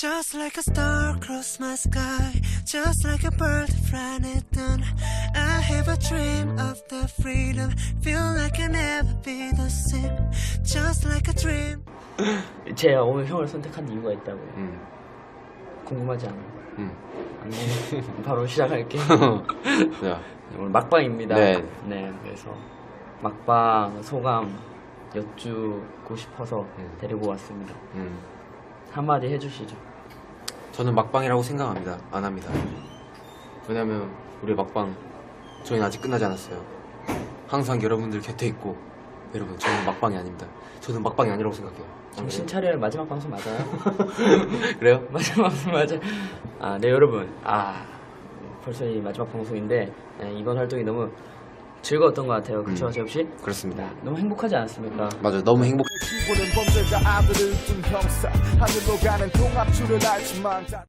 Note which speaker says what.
Speaker 1: Just like a star across my sky, just like a bird flying it down. I have a dream of the freedom, feel like I never be the same. Just like a dream.
Speaker 2: 제가 오늘 형을 선택한 이유가 있다고요.
Speaker 3: 음.
Speaker 2: 궁금하지 않아요?
Speaker 3: 음.
Speaker 2: 안 바로 시작할게요.
Speaker 3: 자,
Speaker 2: 오늘 막방입니다.
Speaker 3: 네.
Speaker 2: 네, 그래서 막방 소감 여쭈고 싶어서
Speaker 3: 음.
Speaker 2: 데리고 왔습니다.
Speaker 3: 음.
Speaker 2: 한마디 해주시죠.
Speaker 3: 저는 막방이라고 생각합니다. 안 합니다. 왜냐면 우리 막방 저희는 아직 끝나지 않았어요. 항상 여러분들 곁에 있고 여러분 저는 막방이 아닙니다. 저는 막방이 아니라고 생각해요.
Speaker 2: 정신 차려요. 마지막 방송 맞아요?
Speaker 3: 그래요?
Speaker 2: 마지막 방송 맞아요. 아, 네 여러분. 아, 벌써 이 마지막 방송인데 네, 이번 활동이 너무 즐거웠던 것 같아요. 그렇죠,
Speaker 3: 음.
Speaker 2: 재엽 씨?
Speaker 3: 그렇습니다.
Speaker 2: 너무 행복하지 않았습니까?
Speaker 3: 맞아요. 너무 행복.
Speaker 4: 보는 범죄자 아들을 둔 형사 하늘로 가는 통합줄을 알지만